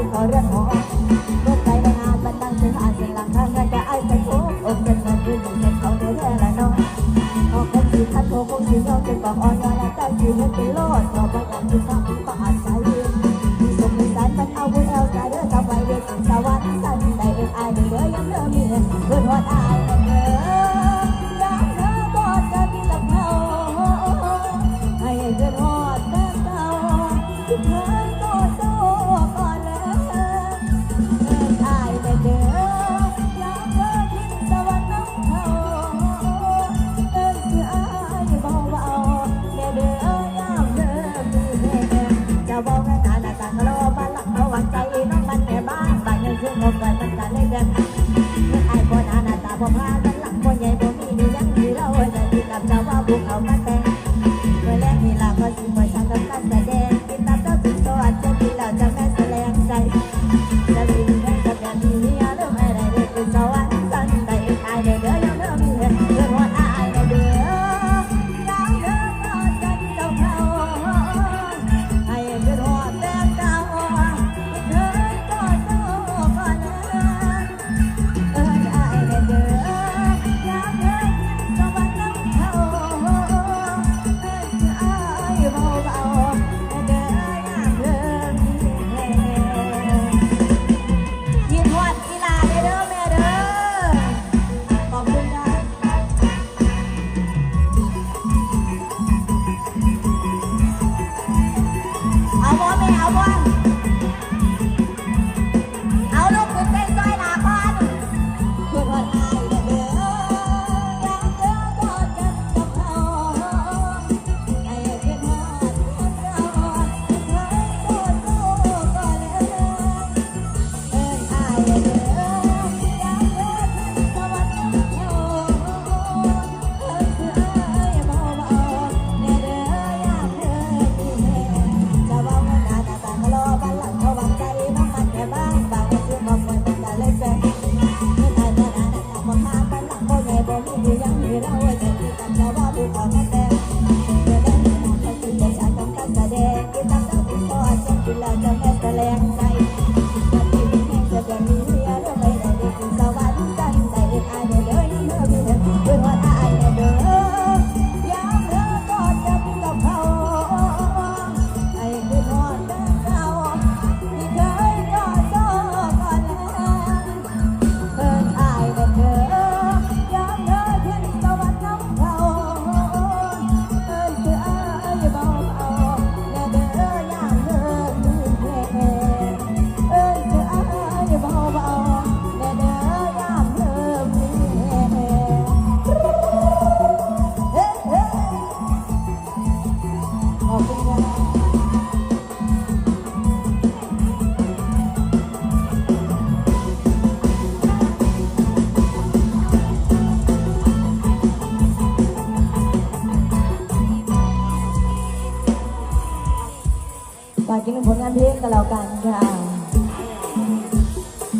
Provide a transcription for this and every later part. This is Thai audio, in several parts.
ที่ขอเรื่องหอรถไฟไานบันดังเธออาจหลังทางกจะไอ้ไปโคอกเงินมันคืออยู่ในเข้แท้ลนองออกกันคือทันโทคงยืนยอมเป็บอกอ่อนยอและตั้งยืนเเป็นโลดต่อยังคือควาผิดประอาจใจมีสมมีสารมันเอาบุญเอลใจเด้อทไว้เวทสวัสดิ์สันใดเอ็นไอเด้อยังเริ่มมีเงิน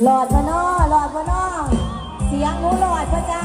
หลอดพะน้อหลอดพะน้อง เสียงหูหลอดพระจ้า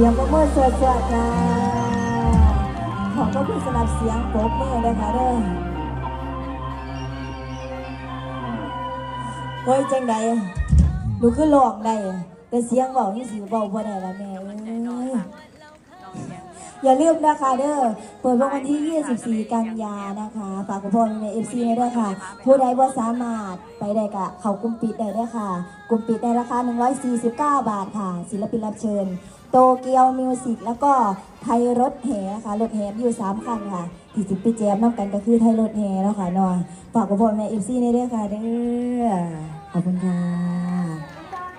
สียงปรบมือสวดๆค่ะขอบพระคุณสำหรับเสียงปรบมือนะคะเด้อโอ้ยจังใดหนูคือร้องได้แต่เสียงเบานี่สิเบาบ่ได้ละแม่เอ้ยอย่าลืมนะคะเด้อ เปิดวันที่ 24 กันยานะคะ ฝากคุณพ่อในเอฟซีด้วยค่ะ ผู้ใดบ่สามารถไปได้กะเขากลุ่มปิดได้ด้วยค่ะ กลุ่มปิดในราคา 149 บาทค่ะ ศิลปินรับเชิญ โตเกียวมิวสิกแล้วก็ไทยรถแห่นะคะรถแห่อยู่3คันค่ะที่สิบปีแจมน้ำกันก็คือไทยรถแห่แล้วค่ะนอนฝากคุณพ่อในเอฟซีในด้วยค่ะเด้อขอบคุณค่ะ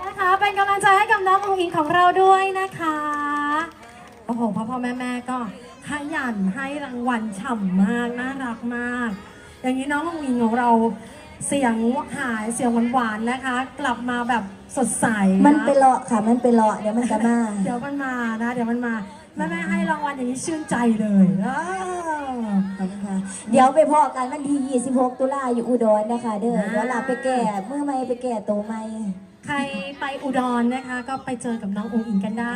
นะคะเป็นกำลังใจให้กับน้องอุ๋งอิงของเราด้วยนะคะโอ้โหพ่อพ่อแม่แม่ก็ขยันให้รางวัลฉ่ำมากน่ารักมาก อย่างนี้น้องอุ๋งอิงของเรา เสียงหายเสียงหวานๆนะคะ กลับมาแบบสดใสะมันไปเลาะค่ะ มันไปเลาะเดี๋ยวมันจะมา เดี๋ยวมันมานะ เดี๋ยวมันมาแม่แม่ให้รางวัลอย่างนี้ชื่นใจเลยอ้าวขอบคุณค่ะเดี๋ยวไปพอกันวันที่ 26 ตุลาอยู่อุดรนะคะ เด้ออ่าเดี๋ยวลาไปแก่เมื่อไม่ไปแก่โตไม่ ใครไปอุดรนะคะ ก็ไปเจอกับน้ององอิงกันได้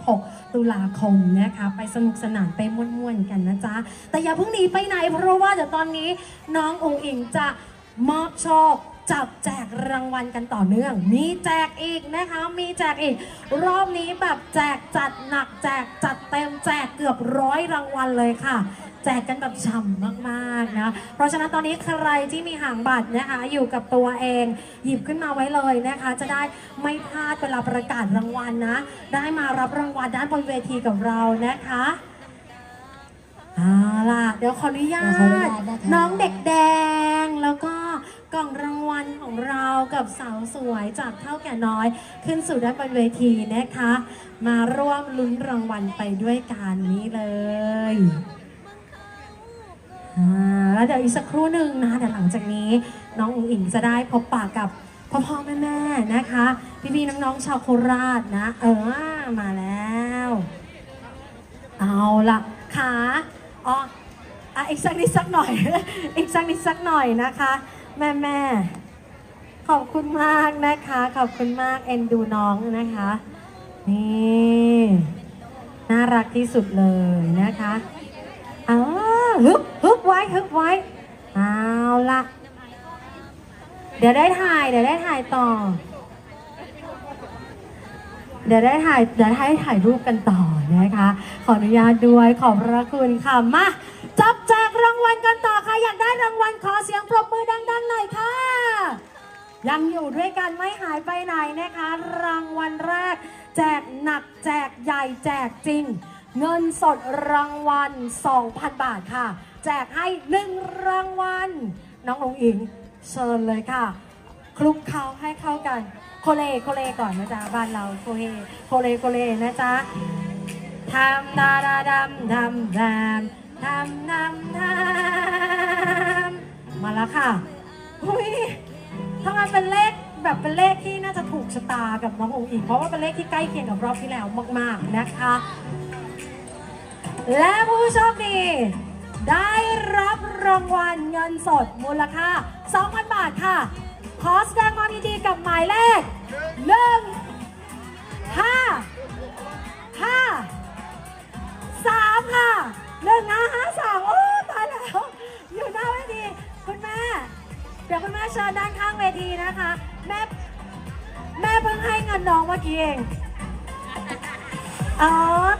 26 ตุลาคมนะคะ ไปสนุกสนานไปม่วนๆกันนะจ๊ะ แต่อย่าเพิ่งหนีไปไหนเพราะว่าเดี๋ยวตอนนี้น้ององอิงจะ มอบโชคจับแจกรางวัลกันต่อเนื่อง มีแจกอีกนะคะ มีแจกอีก รอบนี้แบบแจกจัดหนัก แจกจัดเต็มแจกเกือบร้อยรางวัลเลยค่ะ แจกกันแบบฉ่ำมากๆนะ เพราะฉะนั้นตอนนี้ใครที่มีหางบัตรนะคะ อยู่กับตัวเอง หยิบขึ้นมาไว้เลยนะคะ จะได้ไม่พลาดเวลาประกาศรางวัลนะ ได้มารับรางวัลด้านบนเวทีกับเรานะคะเอาล่ะ เดี๋ยวขออนุญาขออนุตญาตนะคะน้องเด็กแดงแล้วก็ กล่องรางวัลของเรากับสาวสวยจากเท่าแก่น้อย ขึ้นสู่ด้านบนเวทีนะคะ มาร่วมลุ้นรางวัลไปด้วยกันนี้เลยอ่าแล้วเดี๋ยวอีกสักครู่หนึ่งนะเดี๋ยวหลังจากนี้ น้องอุ๋งอิงจะได้พบปากกับพ่อพ่อแม่แม่นะคะ พี่พี่ๆน้องๆชาวโคราชนะ เออมาแล้ว เอาละขาอ๋ออะอีกสักนิดสักหน่อย อีกสักนิดสักหน่อยนะคะ แม่แม่ขอบคุณมากนะคะ ขอบคุณมากเอ็นดูน้องนะคะ นี่น่ารักที่สุดเลยนะคะอ่าฮึบฮึบไว้ฮึบไว้เอาละเดี๋ยวได้ถ่ายเดี๋ยวได้ถ่ายต่อ เดี๋ยวได้ถ่ายเดี๋ยวให้ถ่ายรูปกันต่อนะคะ ขออนุญาตด้วยขอบพระคุณค่ะมาจับแจ รางวัลกันต่อค่ะอยากได้รางวัลขอเสียงปรบมือดังๆหน่อยค่ะ ยังอยู่ด้วยกันไม่หายไปไหนนะคะ รางวัลแรก แจกหนักแจกใหญ่แจกจริง เงินสดรางวัล 2,000 บาทค่ะ แจกให้1รางวัล น้ององอิงเชิญเลยค่ะ คลุกเคล้าให้เข้ากัน โคเลโคเลก่อนนะจ๊ะบ้านเราโคเลโคเลโคเลนะจ๊ะทำดาดาดำทำดำ ทำนำทำมาแล้วค่ะอุ้ยถ้ามันเป็นเลขแบบเป็นเลขที่น่าจะถูกชะตากับน้ององค์อิงเพราะว่าเป็นเลขที่ใกล้เคียงกับรอบที่แล้วมาก ๆนะคะ และผู้โชคดีได้รับรางวัลเงินสดมูลค่า 2,000 บาทค่ะ ขอแสดงความยินดีกับหมายเลข1 5 5 3ค่ะ หนึ่งห้าห้าสามโอ้ตายแล้วอยู่หน้าเวทีคุณแม่ เดี๋ยวคุณแม่เชิญด้านข้างเวทีนะคะ แม่แม่เพิ่งให้เงินน้องเมื่อกี้เองอ๋อ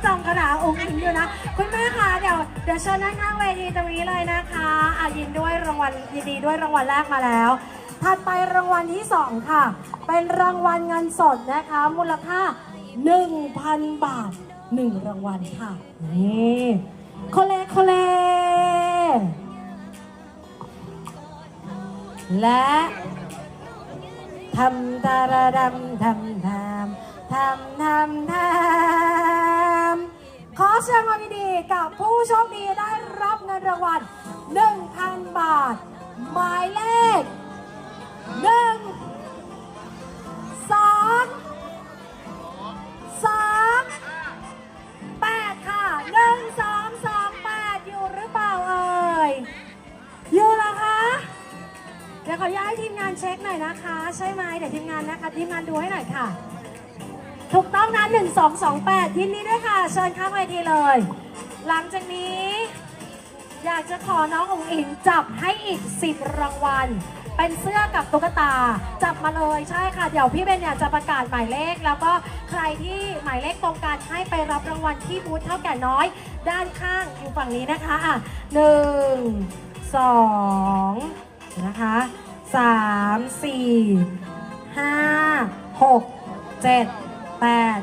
จองกระดาษองค์อิงอยู่นะ คุณแม่คะเดี๋ยวเดี๋ยวเชิญด้านข้างเวทีตรงนี้เลยนะคะอายินด้วยรางวัลยินดีด้วยรางวัลแรกมาแล้วถัดไปรางวัลที่สองค่ะ เป็นรางวัลเงินสดนะคะ มูลค่า 1,000 บาท 1 รางวัลค่ะนี่ โคเลโคเล และทำตาราดำทำทำทำทำทำขอแสดงความยินดีกับผู้โชคดีได้รับเงินรางวัล1,000 บาท หมายเลข1 2 ขออนุญาตให้ทีมงานเช็คหน่อยนะคะ ใช่ไหมเดี๋ยวทีมงานนะคะ ทีมงานดูให้หน่อยค่ะ ถูกต้องนะ1228ยินดีด้วยค่ะ เชิญข้างเวทีเลย หลังจากนี้ อยากจะขอน้ององอิงจับให้อีก 10 รางวัล เป็นเสื้อกับตุ๊กตา จับมาเลยใช่ค่ะ เดี๋ยวพี่เบนเนี่ยจะประกาศหมายเลข แล้วก็ใครที่หมายเลขตรงกันให้ไปรับรางวัลที่บูธเท่าแก่น้อย ด้านข้างอยู่ฝั่งนี้นะคะอะหนึ่งสองนะคะ สามสี่ห้าหกเจ็ดแปด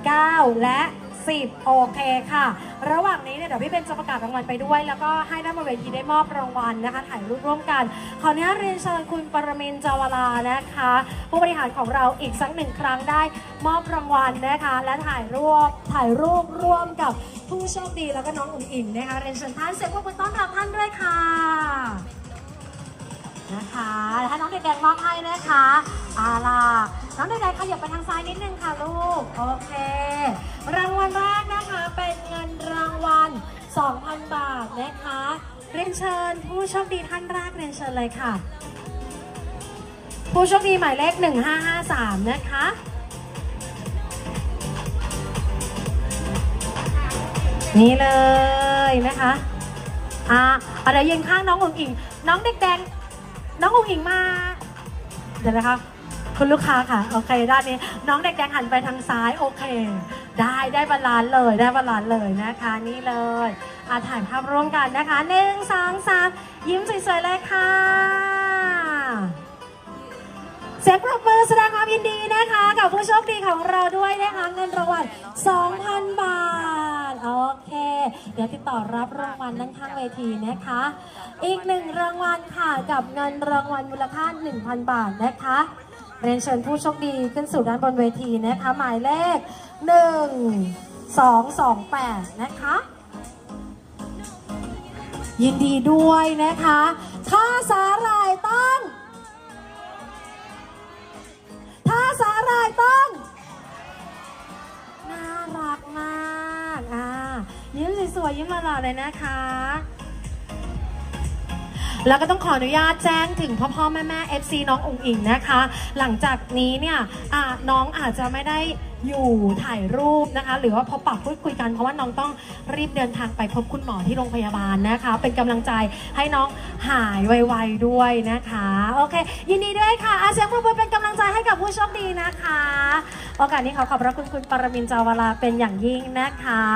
9และ10โอเคค่ะ ระหว่างนี้เนี่ยเดี๋ยวพี่เบนจะประกาศรางวัลไปด้วย แล้วก็ให้ด้านบนเวทีได้มอบรางวัลนะคะ ถ่ายรูปร่วมกันขออนุญาตเรียนเชิญคุณปรมินจาวลานะคะ ผู้บริหารของเราอีกสักหนึ่งครั้งได้มอบรางวัลนะคะ และถ่ายรูปถ่ายรูปร่วมกับผู้โชคดีแล้วก็น้องอุ่นอิ่มนะคะเรียนเชิญท่านเสียงปรบมือต้อนรับท่านด้วยค่ะ นะคะถ้น้องเด็กๆมอบให้นะคะอาล่ะน้องเด็กๆขยับไปทางซ้ายนิดนึงค่ะลูก โอเค รางวัลแรกนะคะเป็นเงินรางวัล 2,000 บาทนะคะ เรียนเชิญผู้โชคดีท่านแรกเรียนเชิญเลยค่ะ ผู้โชคดีหมายเลข 1553 นะคะนี่เลยนะคะ อะอะเดี๋ยวยืนข้างน้องอุ๋งอิง น้องเด็กแดง น้องอุ๋งอิงมา เดี๋ยวนะคะคุณลูกค้าค่ะ โอเค ด้านนี้ น้องเด็กแดงหันไปทางซ้าย โอเค ได้ได้บาลานซ์เลยได้บาลานซ์เลยนะคะ นี่เลยอาถ่ายภาพร่วมกันนะคะหนึ่งสองสามยิ้มสวยๆเลยค่ะ เสียงปรบมือแสดงความยินดีนะคะ กับผู้โชคดีของเราด้วยนะคะ เงินรางวัล2,000 บาท โอเค เดี๋ยวติดต่อรับรางวัลด้านข้างเวทีนะคะ อีกหนึ่งรางวัลค่ะกับเงินรางวัลมูลค่า 1,000 บาทนะคะเรียนเชิญผู้โชคดีขึ้นสู่ด้านบนเวทีนะคะ หมายเลข 1 2 2 8 นะคะ ยินดีด้วยนะคะถ้าสาหร่ายต้องถ้าสาหร่ายต้องน่ารักมาก อ่ายิ้มสวยๆยิ้มหล่อๆเลยนะคะ แล้วก็ต้องขออนุญาตแจ้งถึงพ่อพ่อแม่แม่ FC น้ององค์อิงนะคะ หลังจากนี้เนี่ยน้องอาจจะไม่ได้อยู่ถ่ายรูปนะคะ หรือว่าพบปะพูดคุยกันเพราะว่าน้องต้องรีบเดินทางไปพบคุณหมอที่โรงพยาบาลนะคะ เป็นกำลังใจให้น้องหายไวๆด้วยนะคะโอเค ยินดีด้วยค่ะอาเซียงปรบมือเป็นกำลังใจให้กับผู้โชคดีนะคะ โอกาสนี้ขอขอบพระคุณคุณปรมินจาวลาเป็นอย่างยิ่งนะคะ